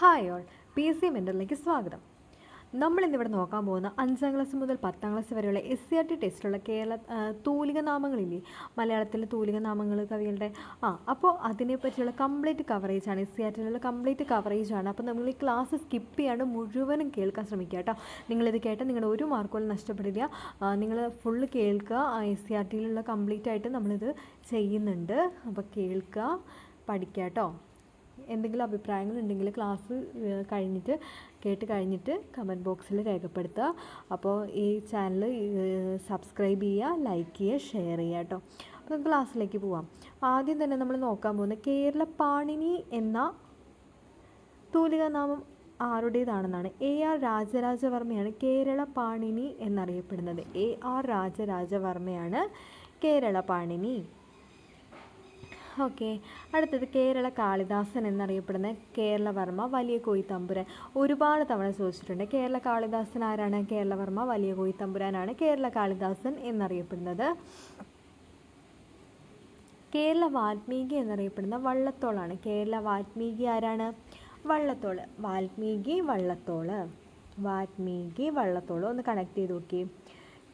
Hi all P S C മെന്ററിലേക്ക് സ്വാഗതം. നമ്മൾ ഇന്നിവിടെ നോക്കാൻ പോകുന്ന അഞ്ചാം ക്ലാസ് മുതൽ പത്താം ക്ലാസ് വരെയുള്ള എസ് സി ആർ ടി ടെസ്റ്റുള്ള കേരള തൂലിക നാമങ്ങളില്ലേ? മലയാളത്തിലെ തൂലിക നാമങ്ങൾ കവികളുടെ ആ അപ്പോൾ അതിനെ പറ്റിയുള്ള കംപ്ലീറ്റ് കവറേജാണ് എസ് സി ആർ ടിയിലുള്ള കംപ്ലീറ്റ് കവറേജാണ് അപ്പോൾ നമ്മൾ ഈ ക്ലാസ് സ്കിപ്പ് ചെയ്യാണ്ട് മുഴുവനും കേൾക്കാൻ ശ്രമിക്കുക കേട്ടോ. നിങ്ങളിത് കേട്ടാൽ നിങ്ങളുടെ ഒരു മാർക്കുകളും നഷ്ടപ്പെടില്ല. നിങ്ങൾ ഫുള്ള് കേൾക്കുക. എസ് സി ആർ ടിയിലുള്ള കംപ്ലീറ്റ് ആയിട്ട് നമ്മളിത് ചെയ്യുന്നുണ്ട്. അപ്പോൾ കേൾക്കുക പഠിക്കുക കേട്ടോ. എന്തെങ്കിലും അഭിപ്രായങ്ങൾ ഉണ്ടെങ്കിൽ ക്ലാസ് കഴിഞ്ഞിട്ട് കേട്ട് കഴിഞ്ഞിട്ട് കമന്റ് ബോക്സിൽ രേഖപ്പെടുത്തുക. അപ്പോൾ ഈ ചാനൽ സബ്സ്ക്രൈബ് ചെയ്യുക ലൈക്ക് ചെയ്യുക ഷെയർ ചെയ്യുക കേട്ടോ. അപ്പോൾ ക്ലാസ്സിലേക്ക് പോവാം. ആദ്യം തന്നെ നമ്മൾ നോക്കാൻ പോകുന്നത് കേരള പാണിനി എന്ന തൂലികാനാമം ആരുടേതാണെന്നാണ്. എ ആർ രാജരാജവർമ്മയാണ് കേരള പാണിനി എന്നറിയപ്പെടുന്നത്. എ ആർ രാജരാജവർമ്മയാണ് കേരള പാണിനി ഓക്കെ. അടുത്തത് കേരള കാളിദാസൻ എന്നറിയപ്പെടുന്ന കേരളവർമ്മ വലിയ കോയിത്തമ്പുരാൻ ഒരുപാട് തവണ ചോദിച്ചിട്ടുണ്ട്. കേരള കാളിദാസൻ ആരാണ്? കേരളവർമ്മ വലിയ കോയിത്തമ്പുരാനാണ് കേരള കാളിദാസൻ എന്നറിയപ്പെടുന്നത്. കേരള വാൽമീകി എന്നറിയപ്പെടുന്ന വള്ളത്തോളാണ്. കേരള വാൽമീകി ആരാണ്? വള്ളത്തോൾ വാൽമീകി വള്ളത്തോൾ. വാൽമീകി വള്ളത്തോൾ. ഒന്ന് കണക്ട് ചെയ്ത് നോക്കി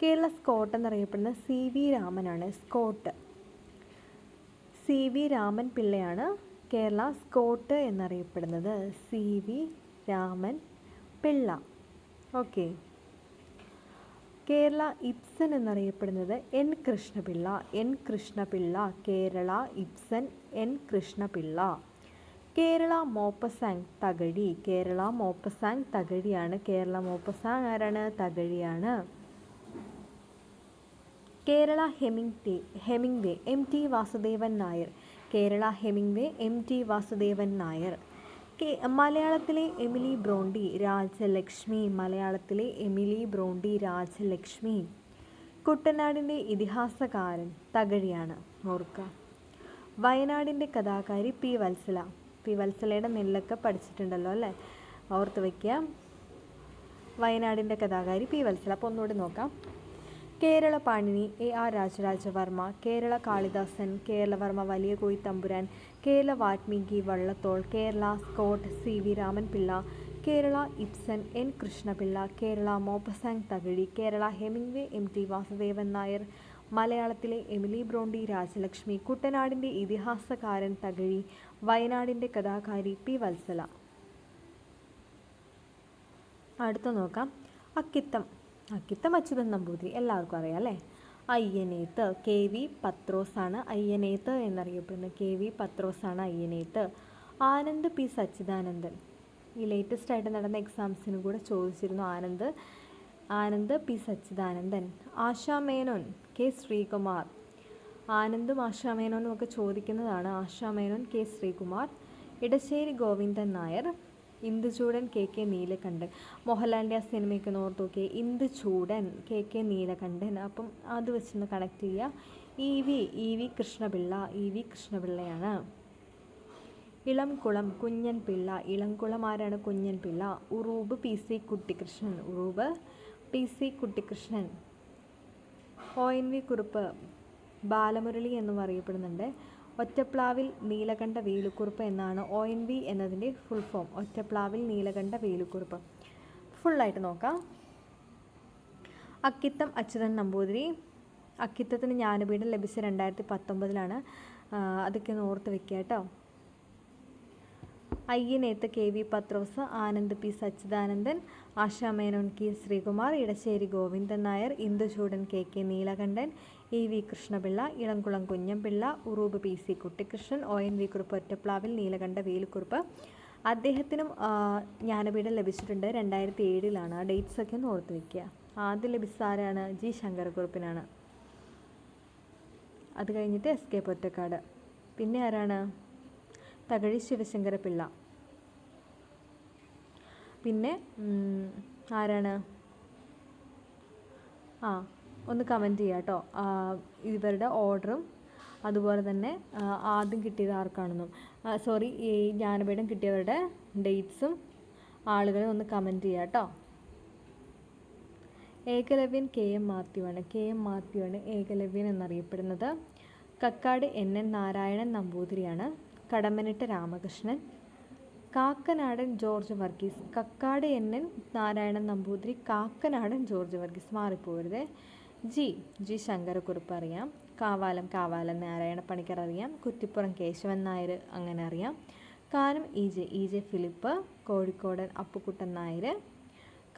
കേരള സ്കോട്ട് എന്നറിയപ്പെടുന്ന സി വി രാമനാണ്. സ്കോട്ട്. സി വി രാമൻ പിള്ളയാണ് കേരള സ്കോട്ട് എന്നറിയപ്പെടുന്നത്. C V Raman Pillai. Okay. Kerala Ibsen എന്നറിയപ്പെടുന്നത് N Krishnapillai. N Krishnapillai Kerala Ibsen N Krishnapillai. Kerala Maupassant Thakazhi. Kerala Maupassant തകഴിയാണ്. Kerala Maupassant ആരാണ്? തകഴിയാണ്. Kerala Hemingway Hemingway M T Vasudevan Nair. Kerala Hemingway M T Vasudevan Nair. കേ മലയാളത്തിലെ Emily Bronte Rajalakshmi. മലയാളത്തിലെ Emily Bronte Rajalakshmi. കുട്ടനാടിന്റെ ഇതിഹാസകാരൻ തകഴിയാണ്. ഓർക്ക വയനാടിന്റെ കഥാകാരി P Vatsala. P വത്സലയുടെ നെല്ലൊക്കെ പഠിച്ചിട്ടുണ്ടല്ലോ അല്ലേ? ഓർത്ത് വയ്ക്കുക വയനാടിന്റെ കഥാകാരി പി വത്സല. അപ്പോൾ ഒന്നുകൂടി നോക്കാം. Kerala Panini A R Rajarajavarma Kerala Kalidasan Keralavarma Valiya Koyi Thampuran Kerala Valmiki Vallathol Kerala Scott C V Ramanpillai Kerala Ibsen N Krishnapillai Kerala Maupassant Thakazhi Kerala Hemingway M T Vasudevan Nair മലയാളത്തിലെ Emily Bronte Rajalakshmi കുട്ടനാടിന്റെ ഇതിഹാസകാരൻ തകഴി വയനാടിന്റെ കഥാകാരി P Vatsala. അടുത്ത നോക്കാം. അക്കിത്തം അക്കിത്തം അച്യുതൻ നമ്പൂതിരി എല്ലാവർക്കും അറിയാം അല്ലേ? അയ്യനേത്ത് കെ വി പത്രോസാണ് അയ്യനേത്ത് എന്നറിയപ്പെടുന്നത്. കെ വി പത്രോസാണ് അയ്യനേത്ത്. ആനന്ദ് പി സച്ചിദാനന്ദൻ. ഈ ലേറ്റസ്റ്റ് ആയിട്ട് നടന്ന എക്സാംസിന് കൂടെ ചോദിച്ചിരുന്നു ആനന്ദ്. ആനന്ദ് പി സച്ചിദാനന്ദൻ. ആശാ മേനോൻ കെ ശ്രീകുമാർ. ആനന്ദും ആശാ മേനോനും ഒക്കെ ചോദിക്കുന്നതാണ് Asha Menon K Sreekumar. Edasseri Govindan Nair. Induchoodan K K Neelakantan. മോഹൻലാലിന്റെ ആ സിനിമയൊക്കെ ഓർത്ത് നോക്കി ഇന്ദുചൂടൻ കെ കെ നീലകണ്ഠൻ. അപ്പം അത് വെച്ചൊന്ന് കണക്ട് ചെയ്യുക E V E V Krishnapillai E V കൃഷ്ണപിള്ളയാണ്. Elamkulam Kunjan Pillai. Elamkulam ആരാണ് Kunjan Pillai? Uroob P C Kuttikrishnan Uroob P C Kuttikrishnan O N V Kurup Balamurali എന്നും അറിയപ്പെടുന്നുണ്ട്. ഒറ്റപ്ലാവിൽ നീലകണ്ഠ വേലുക്കുറുപ്പ് എന്നാണ് ഒ എൻ വി എന്നതിന്റെ ഫുൾ ഫോം ഒറ്റപ്ലാവിൽ നീലകണ്ഠ വേലുക്കുറുപ്പ്. ഫുള്ളായിട്ട് നോക്കാം. അക്കിത്തം അച്യുതൻ നമ്പൂതിരി. അക്കിത്തത്തിന് ജ്ഞാനപീഠം ലഭിച്ച രണ്ടായിരത്തി പത്തൊമ്പതിലാണ് അതൊക്കെ ഒന്ന് ഓർത്ത് വെക്കുക കേട്ടോ. Ayyaneth K V Pathros Anand P Sachidanandan Ashamenon K Sreekumar Edasseri Govindan Nair Induchoodan K K Neelakantan E V Krishnapillai Elamkulam Kunjampillai Uroob P C Kuttikrishnan O N V Kurup Ottaplavil Neelakanta Velukkurup. അദ്ദേഹത്തിനും ജ്ഞാനപീഠം ലഭിച്ചിട്ടുണ്ട് രണ്ടായിരത്തി ഏഴിലാണ് ആ dates ഒക്കെ ഒന്ന് ഓർത്ത് വയ്ക്കുക ആദ്യം ലഭിച്ച ആരാണ്? ജി ശങ്കരക്കുറുപ്പിനാണ്. അത് കഴിഞ്ഞിട്ട് എസ് കെ പൊറ്റക്കാട്. പിന്നെ ആരാണ്? തകഴി ശിവശങ്കരപിള്ള പിന്നെ ആരാണ്? ആ ഒന്ന് കമന്റ് ചെയ്യുക കേട്ടോ ഇവരുടെ ഓർഡറും അതുപോലെ തന്നെ ആദ്യം കിട്ടിയത് ആർക്കാണെന്നും. സോറി ഈ ജ്ഞാനപീഠം കിട്ടിയവരുടെ ഡേറ്റ്സും ആളുകളെ ഒന്ന് കമന്റ് ചെയ്യുക കേട്ടോ ഏകലവ്യൻ കെ എം മാത്യു ആണ് കെ എം മാത്യു ആണ് ഏകലവ്യൻ എന്നറിയപ്പെടുന്നത്. Kakkad N N Narayanan നമ്പൂതിരിയാണ്. Kadammanitta Ramakrishnan. Kakkanadan George Varghese. Kakkad N N Narayanan Namboothiri Kakkanadan George Varghese. മാറിപ്പോരുത്. G G Sankarakurup അറിയാം. കാവാലം കാവാലം നാരായണ പണിക്കർ അറിയാം. കുറ്റിപ്പുറം കേശവൻ നായർ അങ്ങനെ അറിയാം. Kanam E J E J Philip Kozhikodan Appukuttan Nair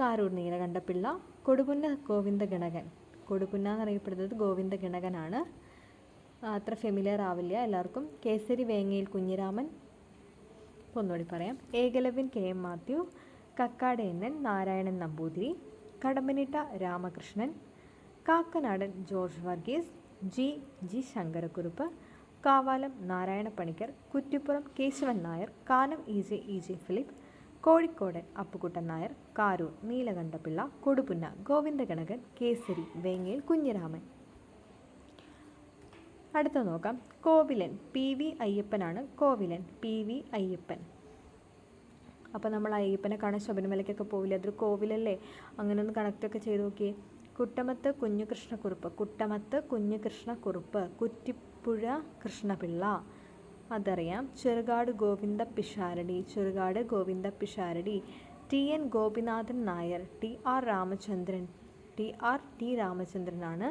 Karoor Neelakantapillai Koduppunna Govinda Ganakan. Koduppunna എന്നറിയപ്പെടുന്നത് ഗോവിന്ദ ഗണകനാണ്. അത്ര familiar ആവില്ല എല്ലാവർക്കും. കേസരി വേങ്ങയിൽ കുഞ്ഞിരാമൻ. ഒന്നുകൂടി പറയാം. Ekalavyan K M Mathew കക്കാടേന്നൻ Narayanan Namboothiri Kadammanitta Ramakrishnan Kakkanadan George Varghese G. G. Sankarakurup Kavalam Narayana Panicker Kuttipuram Kesavan Nair Kanam E. J. E. J. Philip Kozhikode Appukuttan Nair Karoor Neelakantapillai Koduppunna Govindaganakan Kesari Vengayil Kunhiraman. അടുത്ത നോക്കാം. Kovilan P. V. അയ്യപ്പനാണ് Kovilan P. V. Ayyappan. അപ്പോൾ നമ്മൾ അയ്യപ്പനെ കാണാൻ ശബരിമലയ്ക്കൊക്കെ പോവില്ല? അതൊരു കോവിലല്ലേ? അങ്ങനെ ഒന്ന് കണക്റ്റൊക്കെ ചെയ്ത് നോക്കിയേ. കുട്ടമത്ത് കുഞ്ഞുകൃഷ്ണക്കുറുപ്പ്. കുട്ടമത്ത് കുഞ്ഞുകൃഷ്ണക്കുറുപ്പ്. കുറ്റിപ്പുഴ കൃഷ്ണപിള്ള. അതറിയാം. Cherukad Govinda Pisharody. Cherukad Govinda Pisharody. T N Gopinathan Nair. T R Ramachandran. T R T രാമചന്ദ്രനാണ്.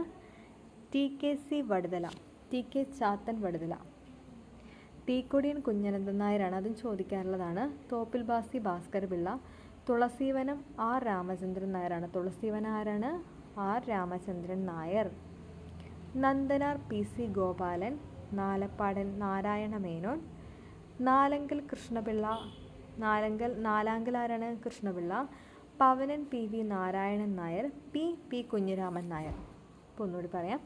T K C Vaduthala. T K Chathan Vaduthala. Thikkodiyan Kunjanandan നായരാണ്. അതും ചോദിക്കാറുള്ളതാണ് തോപ്പിൽ ബാസി ഭാസ്കർ പിള്ള തുളസീവനം ആർ രാമചന്ദ്രൻ നായരാണ്. തുളസീവനം ആരാണ്? R. Ramachandran Nair Nandanar P. C. Gopalan Nalappadan Narayana Menon Nalankal Krishnapillai Nalankal Nalankal ആരാണ് Krishnapillai Pavanan P. V. Narayanan Nair P. P. Kunjiraman Nair. ഇപ്പോൾ ഒന്നുകൂടി പറയാം.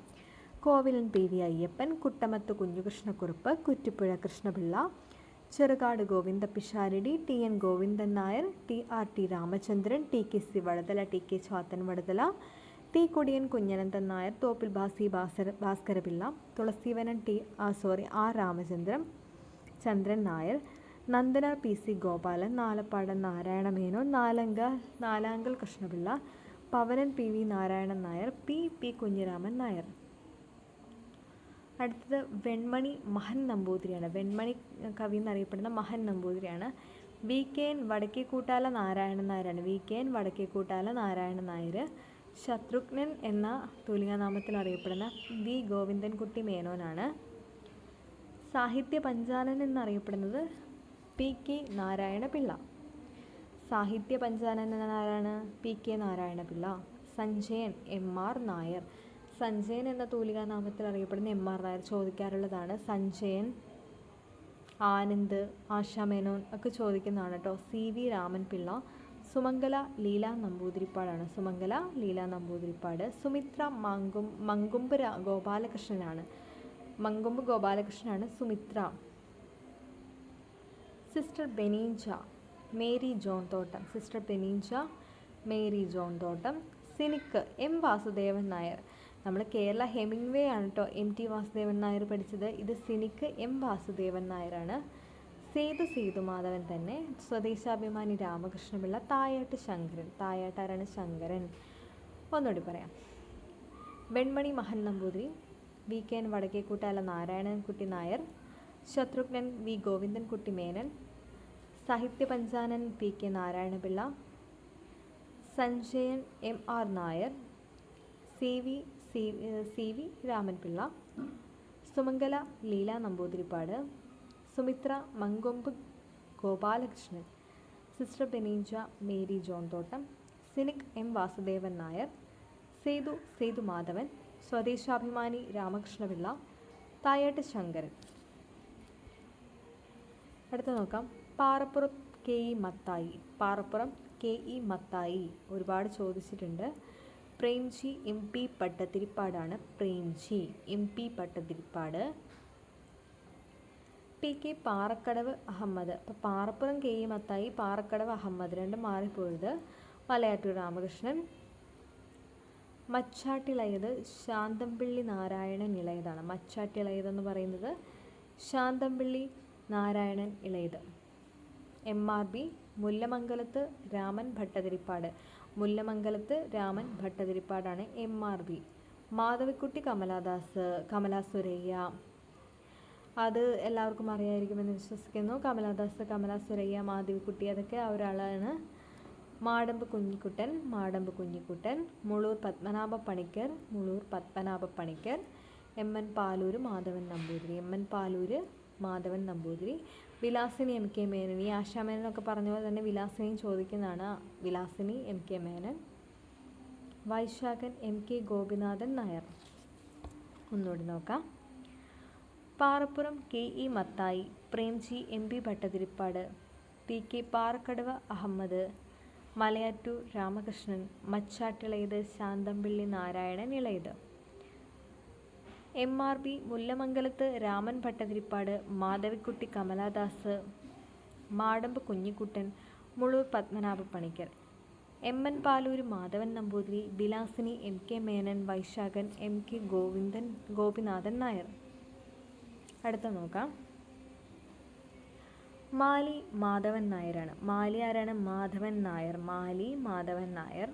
Kovilan P. V. Ayyappan Kuttamath Kunjukrishnakurup Kuttippuzha Krishnapillai Cherukad Govinda Pisharody T. N. Govindan Nair T. R. T. Ramachandran T. K. C. Vaduthala T. K. Chathan Vaduthala T Kodiyan Kunjananthan Nair Thoppil Basi Bhaskara Bhaskarapillai Thulasivanan T ആ sorry R Ramachandran Chandran Nair Nandana P C Gopalan Nalappadan Narayana Menon Nalanka Nalankal Krishnapillai Pavanan P V Narayanan Nair P P Kunjiraman Nair. അടുത്തത് വെൺമണി മഹൻ നമ്പൂതിരിയാണ്. വെൺമണി കവി എന്നറിയപ്പെടുന്ന Mahan നമ്പൂതിരിയാണ്. V K N Vadakkekoottala Narayanan നായരാണ്. V K N Vadakkekoottala Narayanan Nair Shatrughnan എന്ന തൂലികാനാമത്തിൽ അറിയപ്പെടുന്ന V. Govindankutty മേനോനാണ്. സാഹിത്യ പഞ്ചാലൻ എന്നറിയപ്പെടുന്നത് പി. കെ. നാരായണ പിള്ള സാഹിത്യ പഞ്ചാലൻ എന്നാരാണ്? P. K. Narayana Pillai Sanjayan M. R. Nair. Sanjayan എന്ന തൂലികാനാമത്തിൽ അറിയപ്പെടുന്ന എം. ആർ. നായർ ചോദിക്കാറുള്ളതാണ്. സഞ്ജയൻ ആനന്ദ് ആശാ മേനോൻ ഒക്കെ ചോദിക്കുന്നതാണ് കേട്ടോ. സി. വി. രാമൻ പിള്ള സുമംഗല ലീല നമ്പൂതിരിപ്പാടാണ്. സുമംഗല ലീല നമ്പൂതിരിപ്പാട്. സുമിത്ര മങ്കും മങ്കുമ്പ് ഗോപാലകൃഷ്ണനാണ്. Mankombu ഗോപാലകൃഷ്ണനാണ് Sumithra. Sister Beninja Mary John Thottam. Sister Beninja Mary John Thottam. Cynic M Vasudevan Nair. നമ്മൾ കേരള ഹെമിംഗ്വേ ആണ് കേട്ടോ എം ടി വാസുദേവൻ നായർ പഠിച്ചത്. ഇത് സിനിക്ക് എം വാസുദേവൻ നായരാണ്. സേതു സേതുമാധവൻ തന്നെ സ്വദേശാഭിമാനി രാമകൃഷ്ണപിള്ള തായാട്ട് ശങ്കരൻ തായാട്ടാരാണ് ശങ്കരൻ. ഒന്നുകൂടി പറയാം. Venmani Mahan Namboothiri V K N Vadakkekoottala Narayanankutty Nair Shatrughnan V Govindankutty Menon Sahitya Panchanan P K Narayanapillai Sanjayan M R Nair C V C V Ramanpillai Sumangala Leela Namboothiripad Sumithra Mankombu Gopalakrishnan sister Beneeja Mary John Thottam Cynic M Vasudevan Nair Sethu Sethu Madhavan Swadeshabhimani Ramakrishnapillai Thayat Sankaran. അടുത്ത നോക്കാം. Parappuram K E Mathai. Parappuram K E Mathai ഒരുപാട് ചോദിച്ചിട്ടുണ്ട്. Premji M P പട്ടത്തിരിപ്പാടാണ് Premji M P Pattathiripad P K Parakkadavu Ahmed. അപ്പോൾ Parappuram K E Mathai Parakkadavu Ahmed. രണ്ടും മാറിപ്പോയത് മലയാറ്റൂർ രാമകൃഷ്ണൻ. മച്ചാട്ടിളയത് ശാന്തംപിള്ളി നാരായണൻ ഇളയതാണ്. മച്ചാട്ടിളയത് എന്ന് പറയുന്നത് Santhampilly Narayanan Elayath. M R B Mullamangalath Raman Bhattathiripad. Mullamangalath Raman ഭട്ടതിരിപ്പാടാണ് M R B. Madhavikutty Kamaladas Kamalasurayya അത് എല്ലാവർക്കും അറിയായിരിക്കുമെന്ന് വിശ്വസിക്കുന്നു. കമലാദാസ് കമല സുരയ്യ മാധവിക്കുട്ടി അതൊക്കെ ഒരാളാണ്. Madampu Kunjikuttan Madampu Kunjikuttan Muloor Padmanabha Panicker Muloor Padmanabha Panicker M N Paloor Madhavan Namboothiri. M N Paloor Madhavan Namboothiri. Vilasini M K Menon. ഈ ആശാമേനൊക്കെ പറഞ്ഞ പോലെ തന്നെ വിലാസിനിയും ചോദിക്കുന്നതാണ്. Vilasini M K Menon. Vaisakhan M K Gopinathan Nair. ഒന്നുകൂടി നോക്കാം. Parappuram K E Mathai Premji M P Bhattathiripad P K Parakkadavu Ahmed Malayattoor Ramakrishnan Machattilayath Santhampilly Narayanan Elayath. M R B Mullamangalath Raman Bhattathiripad Madhavikutty Kamala Das Madampu Kunjikuttan Muloor Padmanabha Panicker. M N Paloor Madhavan Namboothiri Vilasini M K Menon Vaisakhan M K Govindan Gopinathan Nair. അടുത്ത നോക്കാം. മാലി മാധവൻ നായരാണ്. മാലി ആരാണ്? Madhavan Nair. Mali Madhavan Nair.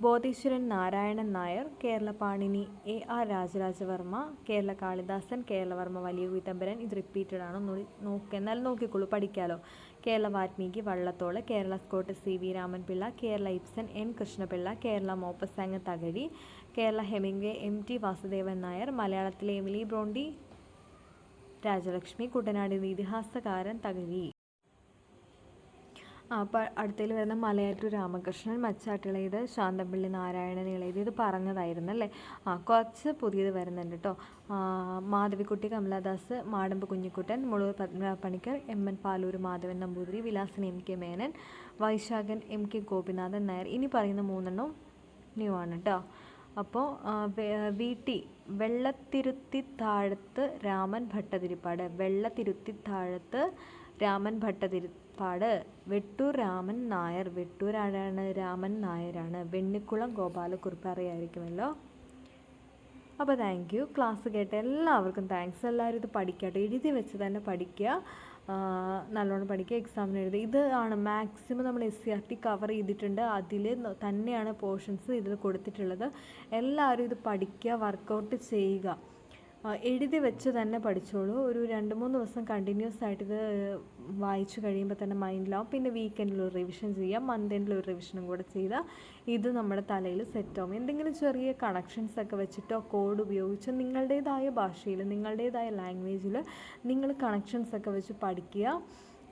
ബോധീശ്വരൻ Narayanan Nair Kerala Panini A R Raja Raja Varma Kerala Kalidasan Keralavarma Valiya കുയിത്തമ്പരൻ ഇത് repeated ആണ്. ഒന്നുകൂടി നോക്കി എന്നാലും നോക്കിക്കോളൂ പഠിക്കാലോ. Kerala Valmiki Vallathol Kerala Scott C V Ramanpillai Kerala Ibsen N Krishnapillai Kerala Maupassant Thakazhi Kerala Hemingway M T Vasudevan Nair മലയാളത്തിലെ എമിലി ബ്രോണ്ടി രാജലക്ഷ്മി കുട്ടനാടിന്റെ ഇതിഹാസകാരൻ തകഴി. അപ്പോൾ അടുത്തതിൽ വരുന്ന മലയാറ്റൂർ രാമകൃഷ്ണൻ മച്ചാട്ടിളയത് ശാന്തപ്പള്ളി നാരായണൻ ഇളയത് ഇത് പറഞ്ഞതായിരുന്നു അല്ലേ? ആ കുറച്ച് പുതിയത് വരുന്നുണ്ട് കേട്ടോ Madhavikutty Kamaladas Madampu Kunjikuttan Muloor Padmanabha Panicker M N Paloor Madhavan Namboothiri Vilasan M K Menon Vaisakhan M K Gopinathan Nair. ഇനി പറയുന്ന മൂന്നെണ്ണം ന്യൂ ആണ് കേട്ടോ അപ്പോൾ വീട്ടി വെള്ളത്തിരുത്തി താഴത്ത് രാമൻ ഭട്ടതിരിപ്പാട്. വെള്ളത്തിരുത്തി താഴത്ത് രാമൻ ഭട്ടതിരിപ്പാട്. വെട്ടൂർ രാമൻ നായർ. വെട്ടൂർ ആരാണ്? രാമൻ നായരാണ്. വെണ്ണിക്കുളം ഗോപാലക്കുറിപ്പ് അറിയായിരിക്കുമല്ലോ. അപ്പോൾ താങ്ക് യു ക്ലാസ് കേട്ട എല്ലാവർക്കും താങ്ക്സ് എല്ലാവരും ഇത് പഠിക്കട്ടെ. എഴുതി വെച്ച് തന്നെ പഠിക്കുക. നല്ലോണം പഠിക്കുക എക്സാമിന് എഴുതുക. ഇത് ആണ് മാക്സിമം നമ്മൾ S C R T cover ചെയ്തിട്ടുണ്ട്. അതിൽ തന്നെയാണ് പോർഷൻസ് ഇതിൽ കൊടുത്തിട്ടുള്ളത്. എല്ലാവരും ഇത് പഠിക്കുക വർക്കൗട്ട് ചെയ്യുക. എഴുതി വെച്ച് തന്നെ പഠിച്ചോളൂ. ഒരു രണ്ട് മൂന്ന് ദിവസം കണ്ടിന്യൂസ് ആയിട്ട് ഇത് വായിച്ചു കഴിയുമ്പോൾ തന്നെ മൈൻഡിലാവും പിന്നെ വീക്കെൻഡിൽ ഒരു റിവിഷൻ ചെയ്യാം മന്ത് എൻഡിൽ ഒരു റിവിഷനും കൂടെ ചെയ്താൽ ഇത് നമ്മുടെ തലയിൽ സെറ്റാവും എന്തെങ്കിലും ചെറിയ കണക്ഷൻസ് ഒക്കെ വെച്ചിട്ടോ കോഡ് ഉപയോഗിച്ചോ നിങ്ങളുടേതായ ഭാഷയിൽ നിങ്ങളുടേതായ ലാംഗ്വേജിൽ നിങ്ങൾ കണക്ഷൻസ് ഒക്കെ വെച്ച് പഠിക്കുക.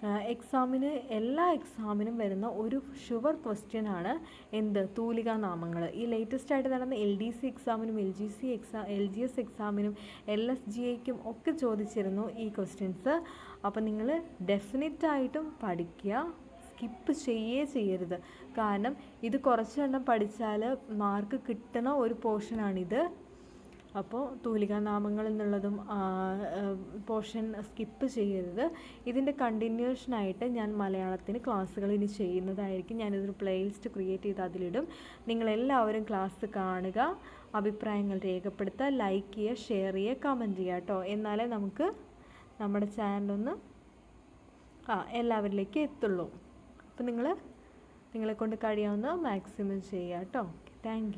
എക്സാമിന് എല്ലാ എക്സാമിനും വരുന്ന ഒരു ഷുവർ ക്വസ്റ്റ്യൻ ആണ് എന്ത്? തൂലികാ നാമങ്ങൾ. ഈ ലേറ്റസ്റ്റ് ആയിട്ട് നടന്ന L D C എക്സാമിനും L G C exam L G S എക്സാമിനും L S G ഐക്കും ഒക്കെ ചോദിച്ചിരുന്നു ഈ ക്വസ്റ്റ്യൻസ് അപ്പോൾ നിങ്ങൾ ഡെഫിനറ്റായിട്ടും പഠിക്കുക സ്കിപ്പ് ചെയ്യേ ചെയ്യരുത്. കാരണം ഇത് കുറച്ചെണ്ണം പഠിച്ചാൽ മാർക്ക് കിട്ടണ ഒരു പോർഷനാണിത് അപ്പോൾ തൂലികാനാമങ്ങൾ എന്നുള്ളതും പോർഷൻ സ്കിപ്പ് ചെയ്യരുത്. ഇതിന്റെ കണ്ടിന്യൂഷനായിട്ട് ഞാൻ മലയാളത്തിന് ക്ലാസ്സുകൾ ഇനി ചെയ്യുന്നതായിരിക്കും. ഞാനിതൊരു പ്ലേലിസ്റ്റ് ക്രിയേറ്റ് ചെയ്ത് അതിലിടും. നിങ്ങളെല്ലാവരും ക്ലാസ് കാണുക അഭിപ്രായങ്ങൾ രേഖപ്പെടുത്തുക ലൈക്ക് ചെയ്യുക ഷെയർ ചെയ്യുക കമന്റ് ചെയ്യുക കേട്ടോ. എന്നാലേ നമുക്ക് നമ്മുടെ ചാനലൊന്ന് ആ എല്ലാവരിലേക്ക് എത്തുള്ളൂ. അപ്പോൾ നിങ്ങൾ നിങ്ങളെ കൊണ്ട് കഴിയാവുന്ന മാക്സിമം ചെയ്യുക കേട്ടോ. താങ്ക്